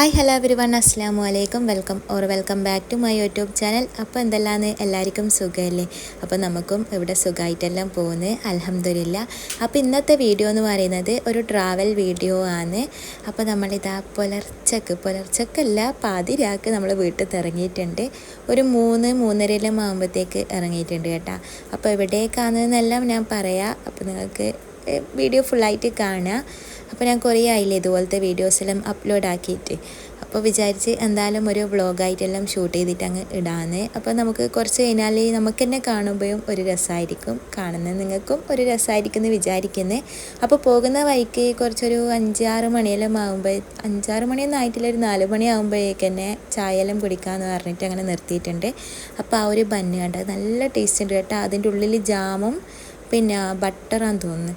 Hi hello every one അസ്ലാമു അലൈക്കും welcome or welcome back to my YouTube channel അപ്പോൾ എന്തെല്ലാന്ന് എല്ലാവർക്കും സുഖമല്ലേ? അപ്പോൾ നമുക്കും ഇവിടെ സുഖമായിട്ടെല്ലാം പോകുന്നത് അലഹമില്ല അപ്പോൾ ഇന്നത്തെ വീഡിയോ എന്ന് പറയുന്നത് ഒരു ട്രാവൽ വീഡിയോ ആണ്. അപ്പോൾ നമ്മളിതാ പുലർച്ചക്ക് പുലർച്ചക്കല്ല പാതിരാക്ക് നമ്മൾ വീട്ടിൽ നിന്ന് ഇറങ്ങിയിട്ടുണ്ട് ഒരു മൂന്ന് മൂന്നരയിലും ആകുമ്പോഴത്തേക്ക് ഇറങ്ങിയിട്ടുണ്ട് കേട്ടോ. അപ്പോൾ എവിടേക്കാണെന്നെല്ലാം ഞാൻ പറയാം. അപ്പോൾ നിങ്ങൾക്ക് വീഡിയോ ഫുള്ളായിട്ട് കാണുക അപ്പോൾ ഞാൻ കുറേ ആയില്ലേ ഇതുപോലത്തെ വീഡിയോസെല്ലാം അപ്ലോഡ് ആക്കിയിട്ട് അപ്പോൾ വിചാരിച്ച് എന്തായാലും ഒരു വ്ളോഗായിട്ടെല്ലാം ഷൂട്ട് ചെയ്തിട്ട് അങ്ങ് ഇടാന്ന്. അപ്പോൾ നമുക്ക് കുറച്ച് കഴിഞ്ഞാൽ നമുക്ക് തന്നെ കാണുമ്പോഴും ഒരു രസമായിരിക്കും. കാണുന്നത് നിങ്ങൾക്കും ഒരു രസമായിരിക്കും എന്ന് വിചാരിക്കുന്നത് അപ്പോൾ പോകുന്ന വഴിക്ക് കുറച്ചൊരു അഞ്ചാറ് മണിയെല്ലാം ആകുമ്പോൾ അഞ്ചാറ് മണിയൊന്നും ആയിട്ടില്ല ഒരു നാല് മണി ആകുമ്പോഴേക്ക് തന്നെ ചായയെല്ലാം കുടിക്കാമെന്ന് പറഞ്ഞിട്ട് അങ്ങനെ നിർത്തിയിട്ടുണ്ട്. അപ്പോൾ ആ ഒരു ബന്ന് കണ്ടത് നല്ല ടേസ്റ്റ് ഉണ്ട് കേട്ടോ. അതിന്റെ ഉള്ളിൽ ജാമും പിന്നെ ബട്ടറാന്ന് തോന്നുന്നു.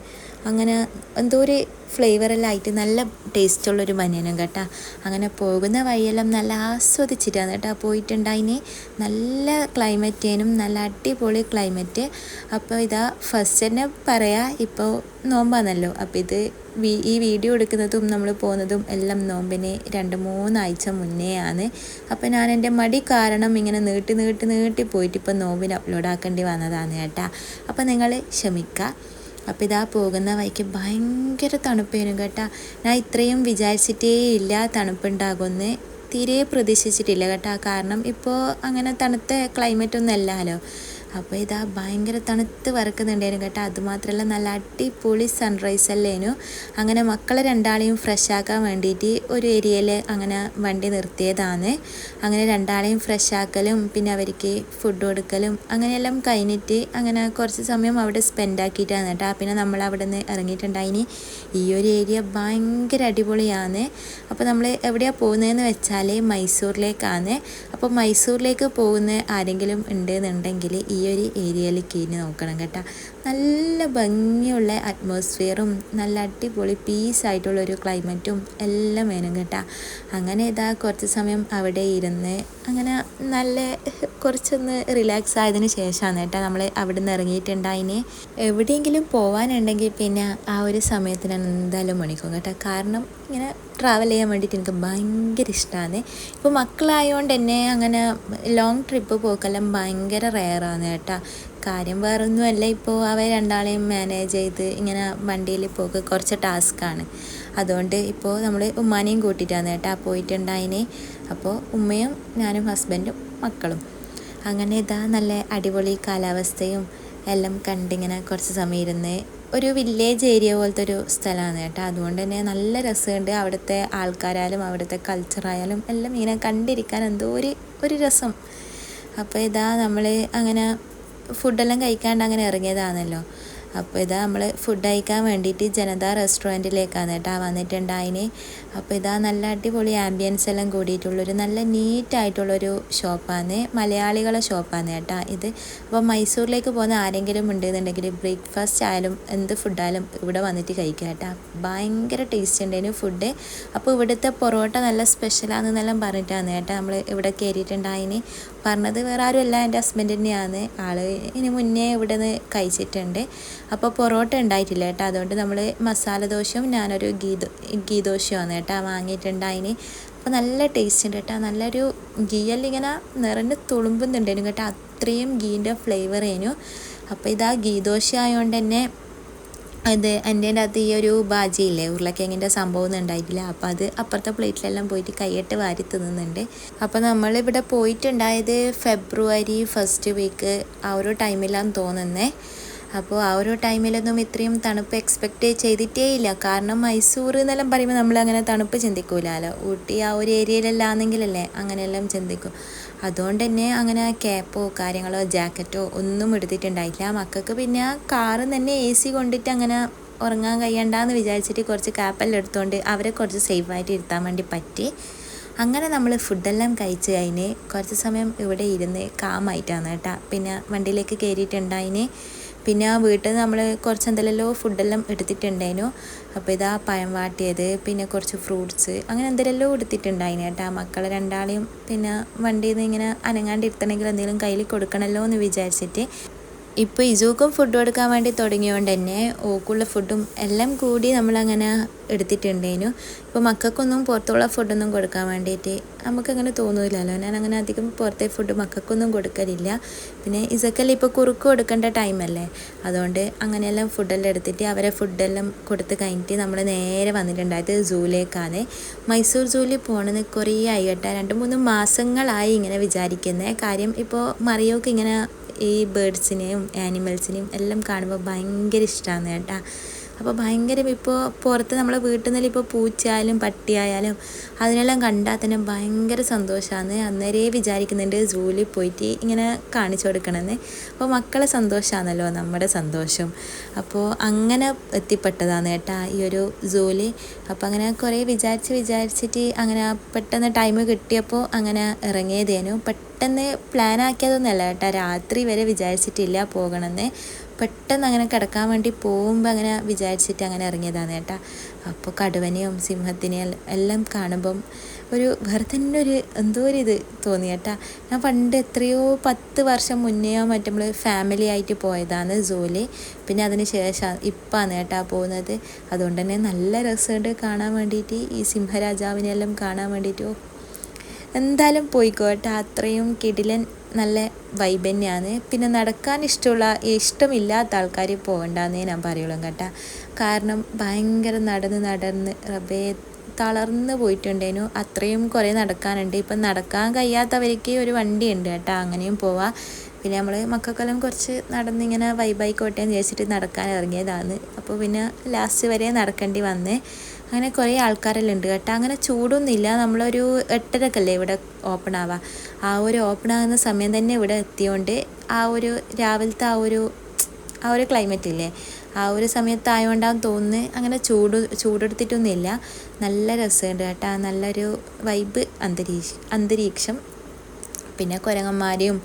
അങ്ങനെ എന്തോ ഒരു ഫ്ലേവറെല്ലാം ആയിട്ട് നല്ല ടേസ്റ്റുള്ളൊരു ബനിയനും കേട്ടോ. അങ്ങനെ പോകുന്ന വഴിയെല്ലാം നല്ല ആസ്വദിച്ചിട്ടാണ് കേട്ടോ പോയിട്ടുണ്ടായിന്. നല്ല ക്ലൈമറ്റേനും നല്ല അടിപൊളി ക്ലൈമറ്റ് അപ്പോൾ ഇതാ ഫസ്റ്റ് തന്നെ പറയാം ഇപ്പോൾ നോമ്പാണല്ലോ. അപ്പോൾ ഇത് ഈ വീഡിയോ എടുക്കുന്നതും നമ്മൾ പോകുന്നതും എല്ലാം നോമ്പിന് രണ്ട് മൂന്നാഴ്ച മുന്നേ ആണ്. അപ്പോൾ ഞാൻ എന്റെ മടി കാരണം ഇങ്ങനെ നീട്ടി നീട്ടി നീട്ടി പോയിട്ട് ഇപ്പോൾ നോമ്പിന് അപ്ലോഡ് ആക്കേണ്ടി വന്നതാണ് കേട്ടോ. അപ്പോൾ നിങ്ങൾ ക്ഷമിക്കുക അപ്പോൾ ഇതാ പോകുന്ന വഴിക്ക് ഭയങ്കര തണുപ്പേനും കേട്ടോ. ഞാൻ ഇത്രയും വിചാരിച്ചിട്ടേ ഇല്ല തണുപ്പുണ്ടാകുമെന്ന്. തീരെ പ്രതീക്ഷിച്ചിട്ടില്ല കേട്ടോ. കാരണം ഇപ്പോൾ അങ്ങനെ തണുത്ത ക്ലൈമറ്റ് ഒന്നും അല്ലല്ലോ. അപ്പോൾ ഇതാ ഭയങ്കര തണുത്ത് വറക്കുന്നുണ്ടായിരുന്നു കേട്ടോ. അതുമാത്രമല്ല നല്ല അടിപൊളി സൺറൈസ് അല്ലേനു. അങ്ങനെ മക്കളെ രണ്ടാളെയും ഫ്രഷ് ആക്കാൻ വേണ്ടിയിട്ട് ഒരു ഏരിയയിൽ അങ്ങനെ വണ്ടി നിർത്തിയതാണ്. അങ്ങനെ രണ്ടാളെയും ഫ്രഷ് ആക്കലും പിന്നെ അവർക്ക് ഫുഡ് കൊടുക്കലും അങ്ങനെയെല്ലാം കഴിഞ്ഞിട്ട് അങ്ങനെ കുറച്ച് സമയം അവിടെ സ്പെൻഡ് ആക്കിയിട്ടാണ് കേട്ടോ. പിന്നെ നമ്മൾ അവിടെ നിന്ന് ഇറങ്ങിയിട്ടുണ്ടായിനി ഈ ഒരു ഏരിയ ഭയങ്കര അടിപൊളിയാണ്. അപ്പോൾ നമ്മൾ എവിടെയാണ് പോകുന്നതെന്ന് വെച്ചാൽ മൈസൂരിലേക്കാണ്. അപ്പോൾ മൈസൂരിലേക്ക് പോകുന്ന ആരെങ്കിലും ഉണ്ടെന്നുണ്ടെങ്കിൽ ഈ ഒരു ഏരിയയിലേക്ക് ഇനി നോക്കണം കേട്ടോ. നല്ല ഭംഗിയുള്ള അറ്റ്മോസ്ഫിയറും നല്ല അടിപൊളി പീസായിട്ടുള്ളൊരു ക്ലൈമറ്റും എല്ലാം വേണം കേട്ടോ. അങ്ങനെ ഇതാ കുറച്ച് സമയം അവിടെ ഇരുന്ന് അങ്ങനെ നല്ല കുറച്ചൊന്ന് റിലാക്സ് ആയതിന് ശേഷമാണ് കേട്ടോ നമ്മൾ അവിടെ നിന്ന് ഇറങ്ങിയിട്ടുണ്ടായിന്. എവിടെയെങ്കിലും പോകാനുണ്ടെങ്കിൽ പിന്നെ ആ ഒരു സമയത്തിന് എന്തായാലും മണിക്കും കേട്ടോ. കാരണം ഇങ്ങനെ ട്രാവൽ ചെയ്യാൻ വേണ്ടിയിട്ട് എനിക്ക് ഭയങ്കര ഇഷ്ടമാണ് ഇപ്പോൾ മക്കളായതുകൊണ്ട് തന്നെ അങ്ങനെ ലോങ് ട്രിപ്പ് പോക്കെല്ലാം ഭയങ്കര റെയറാണ് കേട്ടോ. കാര്യം വേറൊന്നുമല്ല ഇപ്പോൾ അവർ രണ്ടാളെയും മാനേജ് ചെയ്ത് ഇങ്ങനെ വണ്ടിയിൽ പോക്ക് കുറച്ച് ടാസ്ക്കാണ് അതുകൊണ്ട് ഇപ്പോൾ നമ്മൾ ഉമ്മാനെയും കൂട്ടിയിട്ടാണ് കേട്ടോ പോയിട്ടുണ്ടായിനെ. അപ്പോൾ ഉമ്മയും ഞാനും ഹസ്ബൻഡും മക്കളും. അങ്ങനെ ഇതാ നല്ല അടിപൊളി കാലാവസ്ഥയും എല്ലാം കണ്ടിങ്ങനെ കുറച്ച് സമയം ഇരുന്ന് ഒരു വില്ലേജ് ഏരിയ പോലത്തെ ഒരു സ്ഥലമാണ് കേട്ടോ. അതുകൊണ്ട് തന്നെ നല്ല രസമുണ്ട്. അവിടുത്തെ ആൾക്കാരായാലും അവിടുത്തെ കൾച്ചറായാലും എല്ലാം ഇങ്ങനെ കണ്ടിരിക്കാൻ എന്തോ ഒരു ഒരു രസം. അപ്പോൾ ഇതാ നമ്മൾ അങ്ങനെ ഫുഡെല്ലാം കഴിക്കാണ്ട് അങ്ങനെ ഇറങ്ങിയതാണല്ലോ. അപ്പോൾ ഇതാ നമ്മൾ ഫുഡ് കഴിക്കാൻ വേണ്ടിയിട്ട് ജനത റെസ്റ്റോറന്റിലേക്കാണ് കേട്ടോ വന്നിട്ടുണ്ടായിന്. അപ്പോൾ ഇതാ നല്ല അടിപൊളി ആംബിയൻസ് എല്ലാം കൂടിയിട്ടുള്ളൊരു നല്ല നീറ്റായിട്ടുള്ളൊരു ഷോപ്പാണ് മലയാളികളെ ഷോപ്പാണ് കേട്ടോ ഇത്. അപ്പോൾ മൈസൂരിലേക്ക് പോകുന്ന ആരെങ്കിലും ഉണ്ടെന്നുണ്ടെങ്കിൽ ബ്രേക്ക്ഫാസ്റ്റ് ആയാലും എന്ത് ഫുഡായാലും ഇവിടെ വന്നിട്ട് കഴിക്കുക കേട്ടോ. ഭയങ്കര ടേസ്റ്റ് ഉണ്ടായിരുന്നു ഫുഡ് അപ്പോൾ ഇവിടുത്തെ പൊറോട്ട നല്ല സ്പെഷ്യലാണെന്നെല്ലാം പറഞ്ഞിട്ടാണ് കേട്ടോ നമ്മൾ ഇവിടെ കയറിയിട്ടുണ്ടായിന്. പറഞ്ഞത് വേറെ ആരുമല്ല എന്റെ ഹസ്ബൻഡ് തന്നെയാണ്. ആൾ ഇനി മുന്നേ ഇവിടെ നിന്ന് കഴിച്ചിട്ടുണ്ട്. അപ്പോൾ പൊറോട്ട ഉണ്ടായിട്ടില്ല കേട്ടോ. അതുകൊണ്ട് നമ്മൾ മസാല ദോശയും ഞാനൊരു ഗീ ഗീ ദോശയുമാണ് കേട്ടോ വാങ്ങിയിട്ടുണ്ടായിന്. അപ്പോൾ നല്ല ടേസ്റ്റ് ഉണ്ട് കേട്ടോ. നല്ലൊരു ഗീയല്ലിങ്ങനെ നിറഞ്ഞ് തുളുമ്പുന്നുണ്ടായിരുന്നു കേട്ടോ. അത്രയും ഗീന്റെ ഫ്ലേവർ ആയിരുന്നു. അപ്പോൾ ഇതാ ഗീ ദോശ ആയതുകൊണ്ട് തന്നെ അത് എന്റെ അകത്ത് ഈ ഒരു ബാജിയില്ലേ ഉരുളക്കിഴങ്ങിന്റെ സംഭവം ഒന്നും ഉണ്ടായിട്ടില്ല. അപ്പോൾ അത് അപ്പുറത്തെ പ്ലേറ്റിലെല്ലാം പോയിട്ട് കൈയിട്ട് വാരി തിന്നുന്നുണ്ട്. അപ്പോൾ നമ്മളിവിടെ പോയിട്ടുണ്ടായത് ഫെബ്രുവരി ഫസ്റ്റ് വീക്ക് ആ ഒരു ടൈമിലാന്ന് തോന്നുന്നേ. അപ്പോൾ ആ ഒരു ടൈമിലൊന്നും ഇത്രയും തണുപ്പ് എക്സ്പെക്റ്റ് ചെയ്തിട്ടേ ഇല്ല കാരണം മൈസൂർ എന്നെല്ലാം പറയുമ്പോൾ നമ്മൾ അങ്ങനെ തണുപ്പ് ചിന്തിക്കൂലല്ലോ ഊട്ടി ആ ഒരു ഏരിയയിലല്ലാന്നെങ്കിലല്ലേ അങ്ങനെയെല്ലാം ചിന്തിക്കും. അതുകൊണ്ട് തന്നെ അങ്ങനെ ക്യാപ്പോ കാര്യങ്ങളോ ജാക്കറ്റോ ഒന്നും എടുത്തിട്ടുണ്ടായില്ല. മക്കൾക്ക് പിന്നെ കാറ് തന്നെ എ സി കൊണ്ടിട്ട് അങ്ങനെ ഉറങ്ങാൻ കഴിയണ്ടെന്ന് വിചാരിച്ചിട്ട് കുറച്ച് ക്യാപ്പെല്ലാം എടുത്തുകൊണ്ട് അവരെ കുറച്ച് സേഫായിട്ട് ഇരുത്താൻ വേണ്ടി പറ്റി. അങ്ങനെ നമ്മൾ ഫുഡെല്ലാം കഴിച്ച് കഴിഞ്ഞ് കുറച്ച് സമയം ഇവിടെ ഇരുന്ന് കാമായിട്ടാണ് കേട്ടോ. പിന്നെ വണ്ടിയിലേക്ക് കയറിയിട്ടുണ്ടായിന് പിന്നെ ആ വീട്ടിൽ നിന്ന് നമ്മൾ കുറച്ച് എന്തെല്ലോ ഫുഡെല്ലാം എടുത്തിട്ടുണ്ടായിരുന്നു. അപ്പോൾ ഇതാ പഴം വാട്ടിയത് പിന്നെ കുറച്ച് ഫ്രൂട്ട്സ് അങ്ങനെ എന്തെല്ലോ എടുത്തിട്ടുണ്ടായിന് കേട്ടോ. മക്കളെ രണ്ടാളെയും പിന്നെ വണ്ടിയിൽ നിന്ന് ഇങ്ങനെ അനങ്ങാണ്ടിരുത്തണമെങ്കിൽ എന്തെങ്കിലും കയ്യിൽ കൊടുക്കണമല്ലോ എന്ന് വിചാരിച്ചിട്ട് ഇപ്പോൾ ഇസൂക്കും ഫുഡ് കൊടുക്കാൻ വേണ്ടി തുടങ്ങിയോണ്ട് തന്നെ ഓക്കുള്ള ഫുഡും എല്ലാം കൂടി നമ്മളങ്ങനെ എടുത്തിട്ടുണ്ടേനു. ഇപ്പോൾ മക്കൾക്കൊന്നും പുറത്തുള്ള ഫുഡൊന്നും കൊടുക്കാൻ വേണ്ടിയിട്ട് നമുക്കങ്ങനെ തോന്നില്ലല്ലോ. ഞാൻ അങ്ങനെ അധികം പുറത്തെ ഫുഡ് മക്കൾക്കൊന്നും കൊടുക്കലില്ല. പിന്നെ ഇസക്കെല്ലാം ഇപ്പോൾ കുറുക്ക് കൊടുക്കേണ്ട ടൈമല്ലേ? അതുകൊണ്ട് അങ്ങനെയെല്ലാം ഫുഡെല്ലാം എടുത്തിട്ട് അവരെ ഫുഡെല്ലാം കൊടുത്ത് കഴിഞ്ഞിട്ട് നമ്മൾ നേരെ വന്നിട്ടുണ്ടായത് സൂലേക്കാണ്. മൈസൂർ സൂവിൽ പോകണമെന്ന് കുറേ ആയി കേട്ടോ. രണ്ട് മൂന്ന് മാസങ്ങളായി ഇങ്ങനെ വിചാരിക്കുന്നത് കാര്യം ഇപ്പോൾ മറിയോക്ക് ഇങ്ങനെ ഈ ബേഡ്സിനെയും ആനിമൽസിനെയും എല്ലാം കാണുമ്പോൾ ഭയങ്കര ഇഷ്ടമാണ് കേട്ടോ. അപ്പോൾ ഭയങ്കര ഇപ്പോൾ പുറത്ത് നമ്മളെ വീട്ടിൽ നിന്നെല്ലാം ഇപ്പോൾ പൂച്ചയായാലും പട്ടിയായാലും അതിനെല്ലാം കണ്ടാൽ തന്നെ ഭയങ്കര സന്തോഷമാണ് അന്നേരേ വിചാരിക്കുന്നുണ്ട് സൂവിൽ പോയിട്ട് ഇങ്ങനെ കാണിച്ചു കൊടുക്കണമെന്ന് അപ്പോൾ മക്കളെ സന്തോഷമാണല്ലോ നമ്മുടെ സന്തോഷം. അപ്പോൾ അങ്ങനെ എത്തിപ്പെട്ടതാണ് കേട്ടാ ഈ ഒരു ജോലി അപ്പോൾ അങ്ങനെ കുറേ വിചാരിച്ച് വിചാരിച്ചിട്ട് അങ്ങനെ പെട്ടെന്ന് ടൈം കിട്ടിയപ്പോൾ അങ്ങനെ ഇറങ്ങിയതേനു. പെട്ടെന്ന് പ്ലാൻ ആക്കിയതൊന്നുമല്ല രാത്രി വരെ വിചാരിച്ചിട്ടില്ല പോകണമെന്ന് പെട്ടെന്ന് അങ്ങനെ കിടക്കാൻ വേണ്ടി പോകുമ്പോൾ അങ്ങനെ വിചാരിച്ചിട്ട് അങ്ങനെ ഇറങ്ങിയതാണ് കേട്ടോ. അപ്പോൾ കടുവനെയും സിംഹത്തിനെയും എല്ലാം കാണുമ്പം ഒരു വേറെ തന്നെ ഒരു എന്തോ ഒരു ഇത് തോന്നി കേട്ടാ. ഞാൻ പണ്ട് എത്രയോ പത്ത് വർഷം മുന്നെയോ മറ്റേ നമ്മൾ ഫാമിലി ആയിട്ട് പോയതാണ് ജോലി പിന്നെ അതിന് ശേഷം ഇപ്പാണ് കേട്ടാ പോകുന്നത്. അതുകൊണ്ട് തന്നെ നല്ല രസമുണ്ട് കാണാൻ വേണ്ടിയിട്ട്. ഈ സിംഹരാജാവിനെല്ലാം കാണാൻ വേണ്ടിയിട്ട് എന്തായാലും പോയിക്കോട്ടെ അത്രയും കിടിലൻ നല്ല വൈബ് തന്നെയാണ്. പിന്നെ നടക്കാൻ ഇഷ്ടമുള്ള ഇഷ്ടമില്ലാത്ത ആൾക്കാർ പോകണ്ടെന്നേ ഞാൻ പറയുള്ളൂ കേട്ടോ. കാരണം ഭയങ്കര നടന്ന് നടന്ന് റബേ തളർന്ന് പോയിട്ടുണ്ടേനു. അത്രയും കുറേ നടക്കാനുണ്ട്. ഇപ്പം നടക്കാൻ കഴിയാത്തവർക്ക് ഒരു വണ്ടി ഉണ്ട് കേട്ടോ. അങ്ങനെയും പോവാം. പിന്നെ നമ്മൾ മക്കൾക്കെല്ലാം കുറച്ച് നടന്നിങ്ങനെ വൈബായിക്കോട്ടെ എന്ന് വിചാരിച്ചിട്ട് നടക്കാൻ ഇറങ്ങിയതാണ്. അപ്പോൾ പിന്നെ ലാസ്റ്റ് വരെ നടക്കേണ്ടി വന്നേ. അങ്ങനെ കുറേ ആൾക്കാരെല്ലാം ഉണ്ട് കേട്ടോ. അങ്ങനെ ചൂടൊന്നുമില്ല. നമ്മളൊരു എട്ടരക്കല്ലേ ഇവിടെ ഓപ്പൺ ആവുക. ആ ഒരു ഓപ്പൺ ആകുന്ന സമയം തന്നെ ഇവിടെ എത്തിയോണ്ട് ആ ഒരു രാവിലത്തെ ആ ഒരു ആ ഒരു ക്ലൈമറ്റ് ഇല്ലേ? ആ ഒരു സമയത്തായതുകൊണ്ടാന്ന് തോന്നുന്നു. അങ്ങനെ ചൂട് ചൂടെടുത്തിട്ടൊന്നുമില്ല. നല്ല രസമുണ്ട് കേട്ടോ. നല്ലൊരു വൈബ് അന്തരീക്ഷ അന്തരീക്ഷം. പിന്നെ കുരങ്ങന്മാരെയും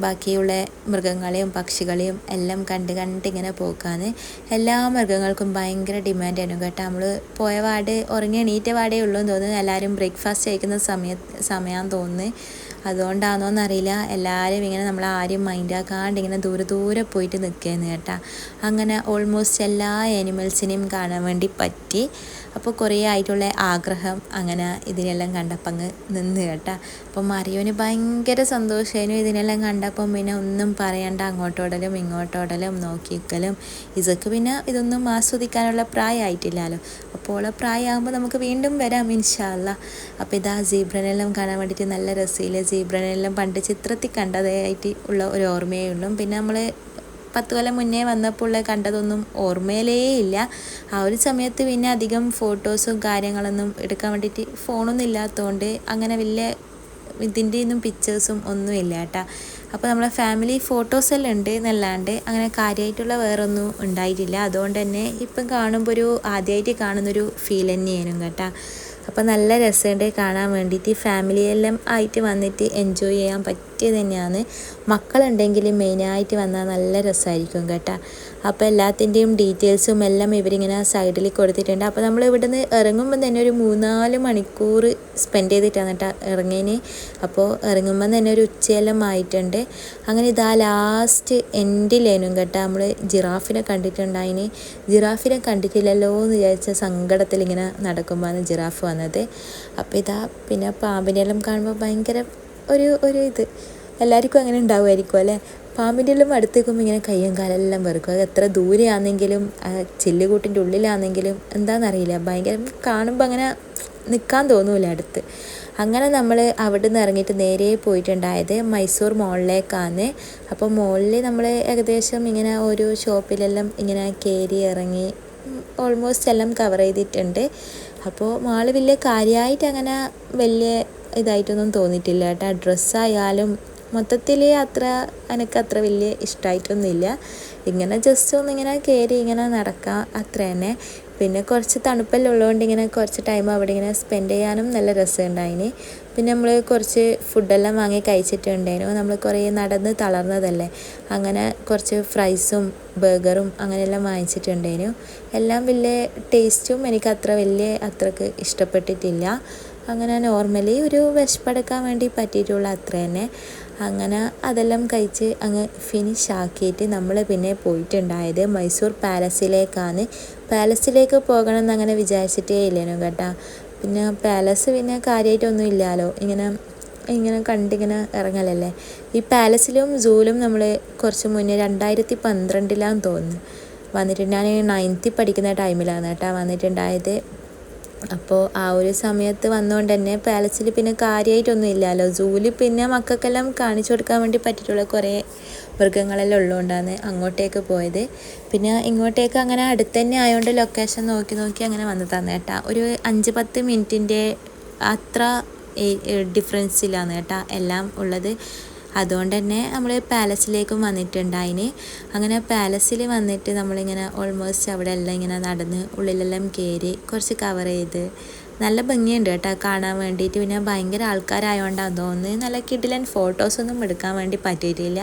ബാക്കിയുള്ള മൃഗങ്ങളെയും പക്ഷികളെയും എല്ലാം കണ്ട് കണ്ട് ഇങ്ങനെ പോക്കാന്ന്. എല്ലാ മൃഗങ്ങൾക്കും ഭയങ്കര ഡിമാൻഡായിരുന്നു കേട്ടോ. നമ്മൾ പോയ വാട് ഉറങ്ങി എണീറ്റ വാടേ ഉള്ളൂ എന്ന് തോന്നുന്നു. എല്ലാവരും ബ്രേക്ക്ഫാസ്റ്റ് കഴിക്കുന്ന സമയ സമയമാണെന്ന് തോന്നുന്നു. അതുകൊണ്ടാണോ എന്നറിയില്ല എല്ലാവരും ഇങ്ങനെ നമ്മൾ ആരും മൈൻഡാക്കാണ്ട് ഇങ്ങനെ ദൂരെ ദൂരെ പോയിട്ട് നിൽക്കുകയെന്ന് കേട്ടാ. അങ്ങനെ ഓൾമോസ്റ്റ് എല്ലാ ആനിമൽസിനെയും കാണാൻ വേണ്ടി പറ്റി. അപ്പോൾ കുറേ ആയിട്ടുള്ള ആഗ്രഹം അങ്ങനെ ഇതിനെല്ലാം കണ്ടപ്പോൾ അങ്ങ് നിന്ന് കേട്ടാ. അപ്പോൾ മറിയോന് ഭയങ്കര സന്തോഷമായിരുന്നു ഇതിനെല്ലാം കണ്ടപ്പം. പിന്നെ ഒന്നും പറയണ്ട അങ്ങോട്ടോടലും ഇങ്ങോട്ടോടലും നോക്കിക്കലും. ഇതൊക്കെ പിന്നെ ഇതൊന്നും ആസ്വദിക്കാനുള്ള പ്രായമായിട്ടില്ലല്ലോ അപ്പോൾ പ്രായമാകുമ്പോൾ നമുക്ക് വീണ്ടും വരാം ഇൻഷാല്ല അപ്പോൾ ഇതാ സീബ്രനെല്ലാം കാണാൻ വേണ്ടിയിട്ട് നല്ല രസമില്ല സീബ്രനെല്ലാം പണ്ട് ചിത്രത്തിൽ കണ്ടതായിട്ട് ഉള്ള ഒരു ഓർമ്മയേ ഉള്ളൂ പിന്നെ നമ്മൾ പത്ത് കൊല്ലം മുന്നേ വന്നപ്പോൾ കണ്ടതൊന്നും ഓർമ്മയിലേ ഇല്ല. ആ ഒരു സമയത്ത് പിന്നെ അധികം ഫോട്ടോസും കാര്യങ്ങളൊന്നും എടുക്കാൻ വേണ്ടിയിട്ട് ഫോണൊന്നും ഇല്ലാത്തതുകൊണ്ട് അങ്ങനെ വലിയ ഇതിന്റെ ഒന്നും പിക്ചേഴ്സും ഒന്നും ഇല്ല കേട്ടോ. അപ്പോൾ നമ്മളെ ഫാമിലി ഫോട്ടോസ് എല്ലാം ഉണ്ട് എന്നല്ലാണ്ട് അങ്ങനെ കാര്യമായിട്ടുള്ള വേറൊന്നും ഉണ്ടായിട്ടില്ല. അതുകൊണ്ട് തന്നെ ഇപ്പം കാണുമ്പോൾ ഒരു ആദ്യമായിട്ട് കാണുന്നൊരു ഫീൽ തന്നെയായിരുന്നു കേട്ടോ. അപ്പോൾ നല്ല രസമുണ്ട് കാണാൻ വേണ്ടിയിട്ട്. ഫാമിലിയെല്ലാം ആയിട്ട് വന്നിട്ട് എൻജോയ് ചെയ്യാൻ പറ്റിയത് തന്നെയാണ്. മക്കളുണ്ടെങ്കിൽ മെയിനായിട്ട് വന്നാൽ നല്ല രസമായിരിക്കും കേട്ടോ. അപ്പോൾ എല്ലാത്തിന്റെയും ഡീറ്റെയിൽസും എല്ലാം ഇവരിങ്ങനെ സൈഡിൽ കൊടുത്തിട്ടുണ്ട്. അപ്പോൾ നമ്മൾ ഇവിടുന്ന് ഇറങ്ങുമ്പോൾ തന്നെ ഒരു മൂന്നാൽ മണിക്കൂർ സ്പെൻഡ് ചെയ്തിട്ടാണ് കേട്ടോ ഇറങ്ങിയതിന്. അപ്പോൾ ഇറങ്ങുമ്പോൾ തന്നെ ഒരു ഉച്ചയെല്ലാം ആയിട്ടുണ്ട്. അങ്ങനെ ഇതാ ലാസ്റ്റ് എൻഡിലേനും കേട്ടോ നമ്മൾ ജിറാഫിനെ കണ്ടിട്ടുണ്ടായിന്. ജിറാഫിനെ കണ്ടിട്ടില്ലല്ലോ എന്ന് വിചാരിച്ച സങ്കടത്തിൽ ഇങ്ങനെ നടക്കുമ്പോഴാണ് ജിറാഫ് വന്നത്. അപ്പോൾ ഇതാ പിന്നെ പാമ്പിനെല്ലാം കാണുമ്പോൾ ഭയങ്കര ഒരു ഒരു ഇത്. എല്ലാവർക്കും അങ്ങനെ ഉണ്ടാവുമായിരിക്കും അല്ലേ? പാമ്പിന്റെ എല്ലാം അടുത്തേക്കുമ്പോൾ ഇങ്ങനെ കയ്യും കാലെല്ലാം വെറുക്കും. അത് എത്ര ദൂരെയാണെങ്കിലും ചില്ലുകൂട്ടിന്റെ ഉള്ളിലാണെങ്കിലും എന്താണെന്നറിയില്ല ഭയങ്കര കാണുമ്പോൾ അങ്ങനെ നിൽക്കാൻ തോന്നൂല അടുത്ത്. അങ്ങനെ നമ്മൾ അവിടെ നിന്ന് ഇറങ്ങിയിട്ട് നേരെ പോയിട്ടുണ്ടായത് മൈസൂർ മോളിലേക്കാണ്. അപ്പോൾ മോളിൽ നമ്മൾ ഏകദേശം ഇങ്ങനെ ഓരോ ഷോപ്പിലെല്ലാം ഇങ്ങനെ കയറി ഇറങ്ങി ഓൾമോസ്റ്റ് എല്ലാം കവർ ചെയ്തിട്ടുണ്ട്. അപ്പോൾ മാൾ വലിയ കാര്യമായിട്ട് അങ്ങനെ വലിയ ഇതായിട്ടൊന്നും തോന്നിയിട്ടില്ല കേട്ടോ. ഡ്രസ്സായാലും മൊത്തത്തിൽ അത്ര എനിക്ക് അത്ര വലിയ ഇഷ്ടമായിട്ടൊന്നുമില്ല ഇങ്ങനെ ജസ്റ്റ് ഒന്ന് ഇങ്ങനെ കയറി ഇങ്ങനെ നടക്കാം അത്ര തന്നെ പിന്നെ കുറച്ച് തണുപ്പെല്ലാം ഉള്ളതുകൊണ്ട് ഇങ്ങനെ കുറച്ച് ടൈം അവിടെ ഇങ്ങനെ സ്പെൻഡ് ചെയ്യാനും നല്ല രസമുണ്ടായിന്. പിന്നെ നമ്മൾ കുറച്ച് ഫുഡെല്ലാം വാങ്ങി കഴിച്ചിട്ടുണ്ടായിരുന്നു. നമ്മൾ കുറേ നടന്ന് തളർന്നതല്ലേ? അങ്ങനെ കുറച്ച് ഫ്രൈസും ബർഗറും അങ്ങനെയെല്ലാം വാങ്ങിച്ചിട്ടുണ്ടായിരുന്നു. എല്ലാം വലിയ ടേസ്റ്റും എനിക്ക് അത്ര വലിയ അത്രയ്ക്ക് ഇഷ്ടപ്പെട്ടിട്ടില്ല. അങ്ങനെ നോർമലി ഒരു വിശപ്പെടുക്കാൻ വേണ്ടി പറ്റിയിട്ടുള്ള അത്ര തന്നെ. അങ്ങനെ അതെല്ലാം കഴിച്ച് അങ്ങ് ഫിനിഷ് ആക്കിയിട്ട് നമ്മൾ പിന്നെ പോയിട്ടുണ്ടായത് മൈസൂർ പാലസിലേക്കാണ് പാലസിലേക്ക് പോകണം എന്ന് അങ്ങനെ വിചാരിച്ചിട്ടേ ഇല്ലേനു കേട്ടോ. പിന്നെ പാലസ് പിന്നെ കാര്യമായിട്ടൊന്നും ഇല്ലല്ലോ ഇങ്ങനെ ഇങ്ങനെ കണ്ടിങ്ങനെ ഇറങ്ങലല്ലേ? ഈ പാലസിലും സൂലും നമ്മൾ കുറച്ച് മുന്നേ രണ്ടായിരത്തി പന്ത്രണ്ടിലാന്ന് തോന്നുന്നു. വന്നിട്ട് ഞാൻ നയൻത്തിൽ പഠിക്കുന്ന ടൈമിലാണ് കേട്ടോ. വന്നിട്ടുണ്ടായത് അപ്പോൾ ആ ഒരു സമയത്ത് വന്നുകൊണ്ട് തന്നെ പാലസിൽ പിന്നെ കാര്യമായിട്ടൊന്നും ഇല്ലല്ലോ സൂവിൽ പിന്നെ മക്കൾക്കെല്ലാം കാണിച്ചു കൊടുക്കാൻ വേണ്ടി പറ്റിയിട്ടുള്ള കുറേ മൃഗങ്ങളെല്ലാം ഉള്ളതുകൊണ്ടാണ് അങ്ങോട്ടേക്ക് പോയത്. പിന്നെ ഇങ്ങോട്ടേക്ക് അങ്ങനെ അടുത്ത് തന്നെ ആയതുകൊണ്ട് ലൊക്കേഷൻ നോക്കി നോക്കി അങ്ങനെ വന്നതാണ് കേട്ടോ. ഒരു അഞ്ച് പത്ത് മിനിറ്റിന്റെ അത്ര ഡിഫറൻസ് ഡിഫറൻസിലാണ് കേട്ടാ എല്ലാം ഉള്ളത്. അതുകൊണ്ട് തന്നെ നമ്മൾ പാലസിലേക്കും വന്നിട്ടുണ്ടായിന്. അങ്ങനെ പാലസിൽ വന്നിട്ട് നമ്മളിങ്ങനെ ഓൾമോസ്റ്റ് അവിടെ എല്ലാം ഇങ്ങനെ നടന്ന് ഉള്ളിലെല്ലാം കയറി കുറച്ച് കവർ ചെയ്ത് നല്ല ഭംഗിയുണ്ട് കേട്ടോ കാണാൻ വേണ്ടിയിട്ട്. പിന്നെ ഭയങ്കര ആൾക്കാരായതുകൊണ്ടാണ് തോന്നുന്നത് നല്ല കിഡിലൻ ഫോട്ടോസൊന്നും എടുക്കാൻ വേണ്ടി പറ്റിയിട്ടില്ല.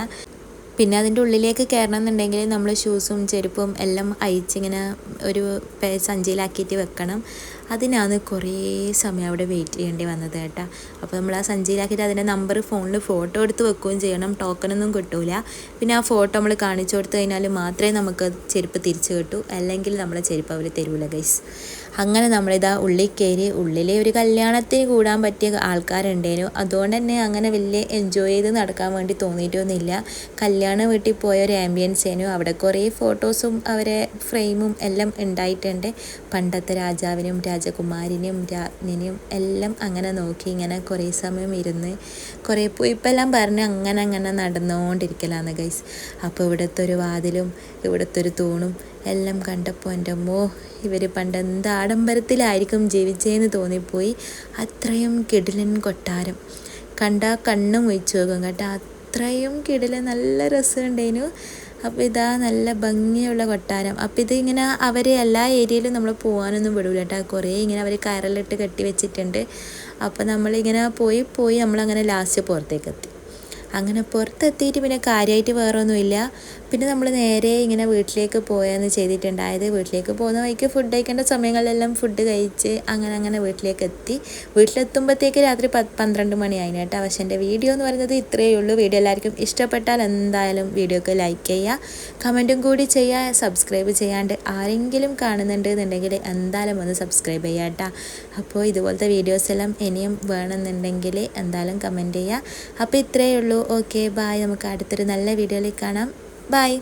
പിന്നെ അതിന്റെ ഉള്ളിലേക്ക് കയറണം എന്നുണ്ടെങ്കിൽ നമ്മൾ ഷൂസും ചെരുപ്പും എല്ലാം അയച്ചിങ്ങനെ ഒരു സഞ്ചിയിലാക്കിയിട്ട് വെക്കണം. അതിനാണ് കുറേ സമയം അവിടെ വെയിറ്റ് ചെയ്യേണ്ടി വന്നത് കേട്ടോ. അപ്പോൾ നമ്മൾ ആ സഞ്ചിയിലാക്കിയിട്ട് അതിന്റെ നമ്പർ ഫോണിൽ ഫോട്ടോ എടുത്ത് വെക്കുകയും ചെയ്യണം. ടോക്കണൊന്നും കിട്ടൂല. പിന്നെ ആ ഫോട്ടോ നമ്മൾ കാണിച്ചു കൊടുത്തു കഴിഞ്ഞാൽ മാത്രമേ നമുക്ക് ചെരുപ്പ് തിരിച്ചു കിട്ടൂ. അല്ലെങ്കിൽ നമ്മളെ ചെരുപ്പ് അവർ തരൂല ഗൈസ് അങ്ങനെ നമ്മളിതാ ഉള്ളിൽ കയറി ഉള്ളിലെ ഒരു കല്യാണത്തിന് കൂടാൻ പറ്റിയ ആൾക്കാരുണ്ടേനു. അതുകൊണ്ട് തന്നെ അങ്ങനെ വലിയ എൻജോയ് ചെയ്ത് നടക്കാൻ വേണ്ടി തോന്നിയിട്ടൊന്നുമില്ല. കല്യാണ വീട്ടിൽ പോയ ഒരു ആംബിയൻസ് അവിടെ കുറേ ഫോട്ടോസും അവരെ ഫ്രെയിമും എല്ലാം ഉണ്ടായിട്ടുണ്ട്. പണ്ടത്തെ രാജാവിനും രാജകുമാരിനും രാജ്ഞിനെയും എല്ലാം അങ്ങനെ നോക്കി ഇങ്ങനെ കുറേ സമയം ഇരുന്ന് കുറേ പോയി ഇപ്പം എല്ലാം പറഞ്ഞ് അങ്ങനെ അങ്ങനെ നടന്നുകൊണ്ടിരിക്കലാണ് ഗൈസ് അപ്പോൾ ഇവിടുത്തെ ഒരു വാതിലും ഇവിടുത്തെ ഒരു തൂണും എല്ലാം കണ്ടപ്പോൾ എന്റെ അമ്മോ ഇവർ പണ്ട് എന്ത് ആഡംബരത്തിലായിരിക്കും ജീവിച്ചതെന്ന് തോന്നിപ്പോയി. അത്രയും കിടിലൻ കൊട്ടാരം. കണ്ടാൽ കണ്ണും ഒഴിച്ചു നോക്കും കേട്ടോ. അത്രയും കിടിലൻ നല്ല രസമുണ്ടേനു അപ്പോൾ ഇതാ നല്ല ഭംഗിയുള്ള കൊട്ടാരം. അപ്പോൾ ഇത് ഇങ്ങനെ അവർ എല്ലാ ഏരിയയിലും നമ്മൾ പോകാനൊന്നും വിടൂല കേട്ടോ കുറേ ഇങ്ങനെ അവർ കയറലിട്ട് കെട്ടി വെച്ചിട്ടുണ്ട്. അപ്പോൾ നമ്മളിങ്ങനെ പോയി പോയി നമ്മളങ്ങനെ ലാസ്റ്റ് പുറത്തേക്ക് എത്തി അങ്ങനെ പുറത്തെത്തിയിട്ട് പിന്നെ കാര്യമായിട്ട് വേറെ ഒന്നുമില്ല പിന്നെ നമ്മൾ നേരെ ഇങ്ങനെ വീട്ടിലേക്ക് പോയെന്ന് ചെയ്തിട്ടുണ്ടായത്. വീട്ടിലേക്ക് പോകുന്ന വഴിക്ക് ഫുഡ് കഴിക്കേണ്ട സമയങ്ങളിലെല്ലാം ഫുഡ് കഴിച്ച് അങ്ങനെ അങ്ങനെ വീട്ടിലേക്ക് എത്തി വീട്ടിലെത്തുമ്പോഴത്തേക്ക് രാത്രി പത്ത് പന്ത്രണ്ട് മണിയായി കേട്ടോ. പക്ഷേ എന്റെ വീഡിയോ എന്ന് പറയുന്നത് ഇത്രയേ ഉള്ളൂ. വീഡിയോ എല്ലാവർക്കും ഇഷ്ടപ്പെട്ടാൽ എന്തായാലും വീഡിയോക്ക് ലൈക്ക് ചെയ്യുക. കമന്റും കൂടി ചെയ്യുക. സബ്സ്ക്രൈബ് ചെയ്യാണ്ട് ആരെങ്കിലും കാണുന്നുണ്ട് എന്നുണ്ടെങ്കിൽ എന്തായാലും ഒന്ന് സബ്സ്ക്രൈബ് ചെയ്യുക കേട്ടോ. അപ്പോൾ ഇതുപോലത്തെ വീഡിയോസ് എല്ലാം ഇനിയും വേണമെന്നുണ്ടെങ്കിൽ എന്തായാലും കമന്റ് ചെയ്യുക. അപ്പോൾ ഇത്രയേ ഉള്ളൂ. ഓക്കെ ബായ് നമുക്ക് അടുത്തൊരു നല്ല വീഡിയോയിൽ കാണാം. Bye.